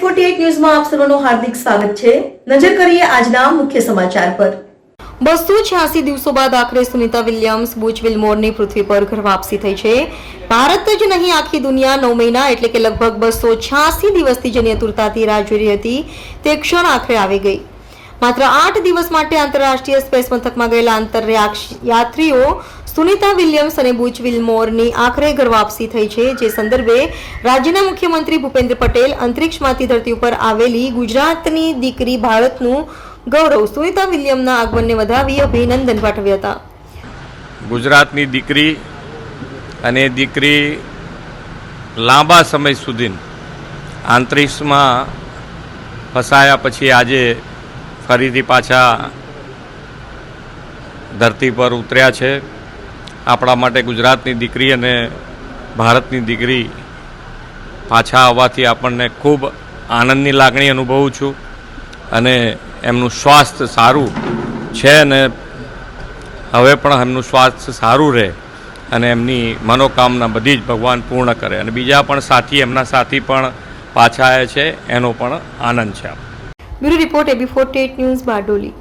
Forty ન્યૂઝમાં આપ સર્વનું હાર્દિક સ્વાગત છે. નજર કરીએ આજના મુખ્ય સમાચાર પર. બસો છ્યાસી દિવસો બાદ આખરે સુનિતા વિલિયમ્સ બુચ વિલમોરની પૃથ્વી પર ઘર વાપસી થઈ છે. ભારત જ નહીં, આખી દુનિયા નવ મહિના એટલે કે લગભગ બસો છ્યાસી દિવસથી જેની અતુરતાથી રાહ જોઈ રહી હતી. તે ક્ષણ આખરે આવી ગઈ. માત્ર આઠ દિવસ માટે આંતરરાષ્ટ્રીય સ્પેસ મથકમાં ગયેલા આંતરયાત્રીઓ યાત્રીઓ સુનિતા વિલિયમ્સ અને બુચ વિલમોરની આખરે ઘર વાપસી થઈ છે, જે સંદર્ભે રાજ્યના મુખ્યમંત્રી ભૂપેન્દ્ર પટેલ અંતરિક્ષમાંથી ધરતી ઉપર આવેલી ગુજરાતની દીકરી ભારતનું ગૌરવ સુનિતા વિલિયમના આગમનને વધાવી અભિનંદન પાઠવ્યા હતા. ગુજરાતની દીકરી અને દીકરી લાંબા સમય સુધી આંતરિક્ષમાં ફસાયા પછી આજે ફરીથી પાછા ધરતી પર ઉતર્યા છે. આપણા માટે ગુજરાતની દીકરી અને ભારતની દીકરી પાછા આવવાથી આપણને ખૂબ આનંદની લાગણી અનુભવું છું અને એમનું સ્વાસ્થ્ય સારું છે અને હવે પણ એમનું સ્વાસ્થ્ય સારું રહે અને એમની મનોકામના બધી જ ભગવાન પૂર્ણ કરે. અને બીજા પણ સાથી, એમના સાથી પણ પાછા આવ્યા છે. એનો પણ આનંદ છે bureau report, A B forty news Bardoli.